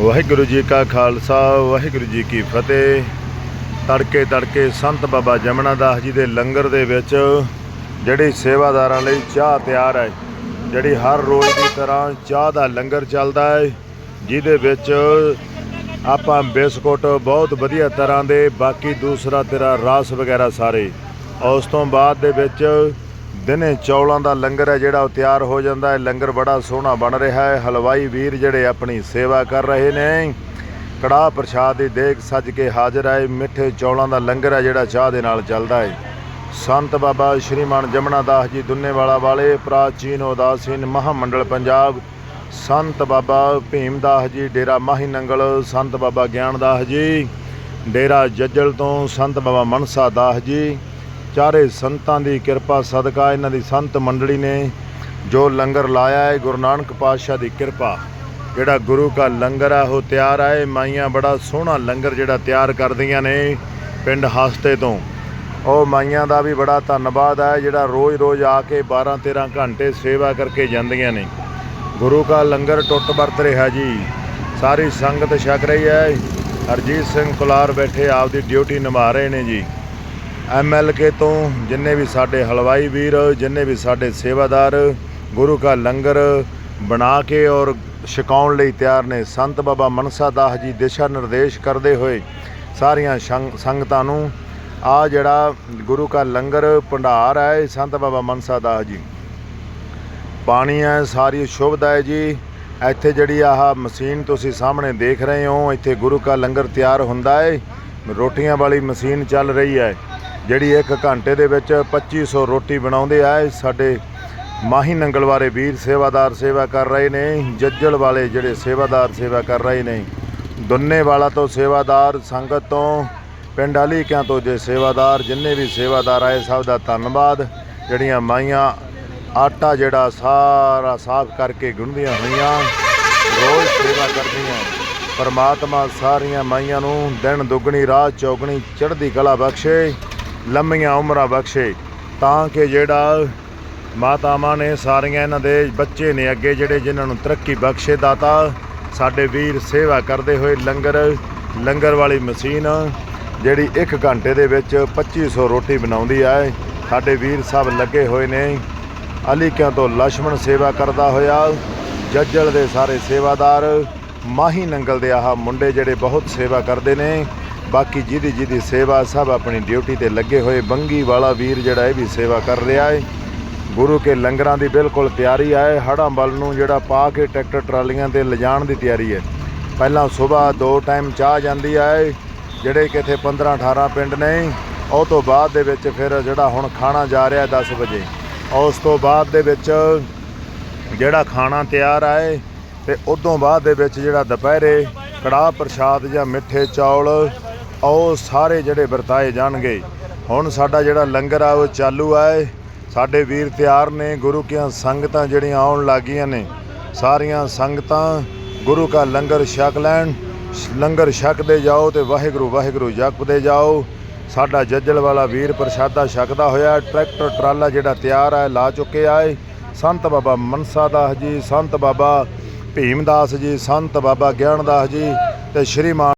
ਵਾਹਿਗੁਰੂ ਜੀ ਕਾ ਖਾਲਸਾ, ਵਾਹਿਗੁਰੂ ਜੀ ਕੀ ਫਤਿਹ। ਤੜਕੇ ਤੜਕੇ ਸੰਤ ਬਾਬਾ ਜਮਨਾ ਦਾਸ ਜੀ ਦੇ ਲੰਗਰ ਦੇ ਵਿੱਚ ਜਿਹੜੀ ਸੇਵਾਦਾਰਾਂ ਲਈ ਚਾਹ ਤਿਆਰ ਹੈ, ਜਿਹੜੀ ਹਰ ਰੋਜ਼ ਦੀ ਤਰ੍ਹਾਂ ਚਾਹ ਦਾ ਲੰਗਰ ਚੱਲਦਾ ਹੈ, ਜਿਹਦੇ ਵਿੱਚ ਆਪਾਂ ਬਿਸਕੁਟ ਬਹੁਤ ਵਧੀਆ ਤਰ੍ਹਾਂ ਦੇ, ਬਾਕੀ ਦੂਸਰਾ ਤੇਰਾ ਰਸ ਵਗੈਰਾ ਸਾਰੇ। ਉਸ ਤੋਂ ਬਾਅਦ ਦੇ ਵਿੱਚ ਦਿਨੇ ਚੌਲਾਂ ਦਾ ਲੰਗਰ ਹੈ ਜਿਹੜਾ ਉਹ ਤਿਆਰ ਹੋ ਜਾਂਦਾ ਹੈ। ਲੰਗਰ ਬੜਾ ਸੋਹਣਾ ਬਣ ਰਿਹਾ ਹੈ। ਹਲਵਾਈ ਵੀਰ ਜਿਹੜੇ ਆਪਣੀ ਸੇਵਾ ਕਰ ਰਹੇ ਨੇ। ਕੜਾਹ ਪ੍ਰਸ਼ਾਦ ਦੀ ਦੇਖ ਸੱਜ ਕੇ ਹਾਜ਼ਰ ਹੈ। ਮਿੱਠੇ ਚੌਲਾਂ ਦਾ ਲੰਗਰ ਹੈ ਜਿਹੜਾ ਚਾਹ ਦੇ ਨਾਲ ਚੱਲਦਾ ਹੈ। ਸੰਤ ਬਾਬਾ ਸ਼੍ਰੀਮਾਨ ਜਮਨਾ ਦਾਸ ਜੀ ਦੁੰਨੇਵਾਲਾ ਵਾਲੇ, ਪ੍ਰਾਚੀਨ ਉਦਾਸੀਨ ਮਹਾਮੰਡਲ ਪੰਜਾਬ, ਸੰਤ ਬਾਬਾ ਭੀਮਦਾਸ ਜੀ, ਡੇਰਾ ਮਾਹੀ ਨੰਗਲ, ਸੰਤ ਬਾਬਾ ਗਿਆਨਦਾਸ ਜੀ, ਡੇਰਾ ਜੱਜਲ ਤੋਂ ਸੰਤ ਬਾਬਾ ਮਨਸਾ ਦਾਸ ਜੀ ਚਾਰੇ ਸੰਤਾਂ ਦੀ ਕਿਰਪਾ, ਸਦਕਾ ਇਹਨਾਂ ਦੀ ਸੰਤ ਮੰਡਲੀ ਨੇ ਜੋ ਲੰਗਰ ਲਾਇਆ ਹੈ, ਗੁਰੂ ਨਾਨਕ ਪਾਤਸ਼ਾਹ ਦੀ ਕਿਰਪਾ। ਜਿਹੜਾ ਗੁਰੂ ਕਾ ਲੰਗਰ ਆ ਉਹ ਤਿਆਰ ਹੈ। ਮਾਈਆਂ ਬੜਾ ਸੋਹਣਾ ਲੰਗਰ ਜਿਹੜਾ ਤਿਆਰ ਕਰਦੀਆਂ ਨੇ ਪਿੰਡ ਹਸਤੇ ਤੋਂ। ਉਹ ਮਾਈਆਂ ਦਾ ਵੀ ਬੜਾ ਧੰਨਵਾਦ ਹੈ, ਜਿਹੜਾ ਰੋਜ਼-ਰੋਜ਼ ਆ ਕੇ 12-13 ਘੰਟੇ ਸੇਵਾ ਕਰਕੇ ਜਾਂਦੀਆਂ ਨੇ। ਗੁਰੂ ਕਾ ਲੰਗਰ ਟੁੱਟ ਵਰਤ ਰਿਹਾ ਜੀ। ਸਾਰੀ ਸੰਗਤ ਛਕ ਰਹੀ ਹੈ। ਹਰਜੀਤ ਸਿੰਘ ਕੁਲਾਰ ਬੈਠੇ, ਆਪਦੀ ਡਿਊਟੀ ਨਿਭਾ ਰਹੇ ਨੇ ਜੀ। ਐਮਐਲਕੇ ਤੋਂ ਜਿੰਨੇ ਵੀ ਸਾਡੇ ਹਲਵਾਈ ਵੀਰ, ਜਿੰਨੇ ਵੀ ਸਾਡੇ ਸੇਵਾਦਾਰ, ਗੁਰੂ ਕਾ ਲੰਗਰ ਬਣਾ ਕੇ ਔਰ ਛਕਾਉਣ ਲਈ ਤਿਆਰ ਨੇ, ਸੰਤ ਬਾਬਾ ਮਨਸਾ ਦਾਸ ਜੀ ਦਿਸ਼ਾ ਨਿਰਦੇਸ਼ ਕਰਦੇ ਹੋਏ ਸਾਰੀਆਂ ਸੰਗਤਾਂ ਨੂੰ ਆ ਜਿਹੜਾ ਗੁਰੂ ਕਾ ਲੰਗਰ ਭੰਡਾਰ ਹੈ, ਇਹ ਸੰਤ ਬਾਬਾ ਮਨਸਾ ਦਾਸ ਜੀ। ਪਾਣੀ ਹੈ, ਸਾਰੀ ਸ਼ੁਭਦਾ ਹੈ ਜੀ। ਇੱਥੇ ਜਿਹੜੀ ਆਹ ਮਸ਼ੀਨ ਤੁਸੀਂ ਸਾਹਮਣੇ ਦੇਖ ਰਹੇ ਹੋ, ਇੱਥੇ ਗੁਰੂ ਕਾ ਲੰਗਰ ਤਿਆਰ ਹੁੰਦਾ ਹੈ। ਰੋਟੀਆਂ ਵਾਲੀ ਮਸ਼ੀਨ ਚੱਲ ਰਹੀ ਹੈ। ਜਿਹੜੀ ਇੱਕ ਘੰਟੇ ਦੇ ਵਿੱਚ 2500 ਰੋਟੀ ਬਣਾਉਂਦੇ ਆ ਸਾਡੇ ਮਾਹੀ ਨੰਗਲ ਵਾਲੇ ਵੀਰ ਸੇਵਾਦਾਰ ਸੇਵਾ ਕਰ ਰਹੇ ਨੇ, ਜੱਜਲ ਵਾਲੇ ਜਿਹੜੇ ਸੇਵਾਦਾਰ ਸੇਵਾ ਕਰ ਰਹੇ ਨੇ। ਦੁੰਨੇ ਵਾਲਾ ਤੋਂ ਸੇਵਾਦਾਰ ਸੰਗਤ ਤੋਂ, ਪਿੰਡ ਅਲੀਕਿਆਂ ਤੋਂ ਜੇ ਸੇਵਾਦਾਰ, ਜਿੰਨੇ ਵੀ ਸੇਵਾਦਾਰ ਆਏ, ਸਭ ਦਾ ਧੰਨਵਾਦ। ਜਿਹੜੀਆਂ ਮਾਈਆਂ ਆਟਾ ਜਿਹੜਾ ਸਾਰਾ ਸਾਫ਼ ਕਰਕੇ ਗੁੰਦੀਆਂ ਹੋਈਆਂ, ਰੋਜ਼ ਸੇਵਾ ਕਰਦੀਆਂ। ਪਰਮਾਤਮਾ ਸਾਰੀਆਂ ਮਾਈਆਂ ਨੂੰ ਦਿਨ ਦੁੱਗਣੀ, ਰਾਤ ਚੌਗਣੀ ਚੜ੍ਹਦੀ ਕਲਾ ਬਖਸ਼ੇ। ਲੰਮੀਆਂ ਉਮਰਾਂ ਬਖਸ਼ੇ, ਤਾਂ ਕਿ ਜਿਹੜਾ ਮਾਤਾਵਾਂ ਨੇ ਸਾਰੀਆਂ ਇਹਨਾਂ ਦੇ ਬੱਚੇ ਨੇ ਅੱਗੇ ਜਿਹੜੇ ਜਿਨ੍ਹਾਂ ਨੂੰ ਤਰੱਕੀ ਬਖਸ਼ੇ, ਦਾਤਾ ਸਾਡੇ ਵੀਰ ਸੇਵਾ ਕਰਦੇ ਹੋਏ ਲੰਗਰ ਲੰਗਰ ਵਾਲੀ ਮਸ਼ੀਨ ਜਿਹੜੀ ਇੱਕ ਘੰਟੇ ਦੇ ਵਿੱਚ 2500 ਰੋਟੀ ਬਣਾਉਂਦੀ ਹੈ। ਸਾਡੇ ਵੀਰ ਸਾਹਿਬ ਲੱਗੇ ਹੋਏ ਨੇ। ਅਲੀ ਕਿਆਂ ਤੋਂ ਲక్ష్మణ ਸੇਵਾ ਕਰਦਾ ਹੋਇਆ, ਜੱਜਲ ਦੇ ਸਾਰੇ ਸੇਵਾਦਾਰ, ਮਾਹੀ ਨੰਗਲ ਦੇ ਆਹ ਮੁੰਡੇ ਜਿਹੜੇ ਬਹੁਤ ਸੇਵਾ ਕਰਦੇ ਨੇ। ਬਾਕੀ ਜਿਹਦੀ ਜਿਹਦੀ ਸੇਵਾ ਸਭ ਆਪਣੀ ਡਿਊਟੀ ਤੇ ਲੱਗੇ ਹੋਏ ਬੰਗੀ ਵਾਲਾ ਵੀਰ ਜਿਹੜਾ ਇਹ ਵੀ ਸੇਵਾ ਕਰ ਰਿਹਾ ਹੈ ਗੁਰੂ ਕੇ ਲੰਗਰਾਂ ਦੀ ਬਿਲਕੁਲ ਤਿਆਰੀ ਹੈ ਹੜਾਂ ਵੱਲ ਨੂੰ ਜਿਹੜਾ ਪਾ ਕੇ ਟਰੈਕਟਰ ਟਰਾਲੀਆਂ ਤੇ ਲਿਜਾਣ ਦੀ ਤਿਆਰੀ ਹੈ ਪਹਿਲਾਂ ਸਵੇਰ ਦੋ ਟਾਈਮ ਚਾਹ ਜਾਂਦੀ ਹੈ ਜਿਹੜੇ ਕਿਥੇ 15 18 ਪਿੰਡ ਨੇ। ਉਹ ਤੋਂ ਬਾਅਦ ਦੇ ਵਿੱਚ ਫਿਰ ਜਿਹੜਾ ਹੁਣ ਖਾਣਾ ਜਾ ਰਿਹਾ 10 ਵਜੇ। ਉਸ ਤੋਂ ਬਾਅਦ ਦੇ ਵਿੱਚ ਜਿਹੜਾ ਖਾਣਾ ਤਿਆਰ ਆਏ ਤੇ ਉਦੋਂ ਬਾਅਦ ਦੇ ਵਿੱਚ ਜਿਹੜਾ ਦੁਪਹਿਰੇ ਕੜਾਹ ਪ੍ਰਸ਼ਾਦ ਜਾਂ ਮਿੱਠੇ ਚੌਲ ਉਹ ਸਾਰੇ ਜਿਹੜੇ ਵਰਤਾਏ ਜਾਣਗੇ। ਹੁਣ ਸਾਡਾ ਜਿਹੜਾ ਲੰਗਰ ਆ, ਉਹ ਚਾਲੂ ਆਏ ਸਾਡੇ ਵੀਰ ਤਿਆਰ ਨੇ, ਗੁਰੂ ਕੀਆਂ ਸੰਗਤਾਂ ਜਿਹੜੀਆਂ ਆਉਣ ਲੱਗੀਆਂ ਨੇ। ਸਾਰੀਆਂ ਸੰਗਤਾਂ ਗੁਰੂ ਕਾ ਲੰਗਰ ਛਕ ਲੈਣ। ਲੰਗਰ ਛਕਦੇ ਜਾਓ ਤੇ ਵਾਹਿਗੁਰੂ ਵਾਹਿਗੁਰੂ ਜਪਦੇ ਜਾਓ। ਸਾਡਾ ਜੱਜਲ ਵਾਲਾ ਵੀਰ ਪ੍ਰਸ਼ਾਦਾ ਛਕਦਾ ਹੋਇਆ, ਟਰੈਕਟਰ, ਟਰਾਲਾ ਜਿਹੜਾ ਤਿਆਰ ਹੈ ਲਾ ਚੁੱਕੇ ਆਏ ਸੰਤ ਬਾਬਾ ਮਨਸਾ ਦਾਸ ਜੀ, ਸੰਤ ਬਾਬਾ ਭੀਮਦਾਸ ਜੀ, ਸੰਤ ਬਾਬਾ ਗਿਆਨ ਦਾਸ ਜੀ ਤੇ ਸ਼੍ਰੀਮਾਨ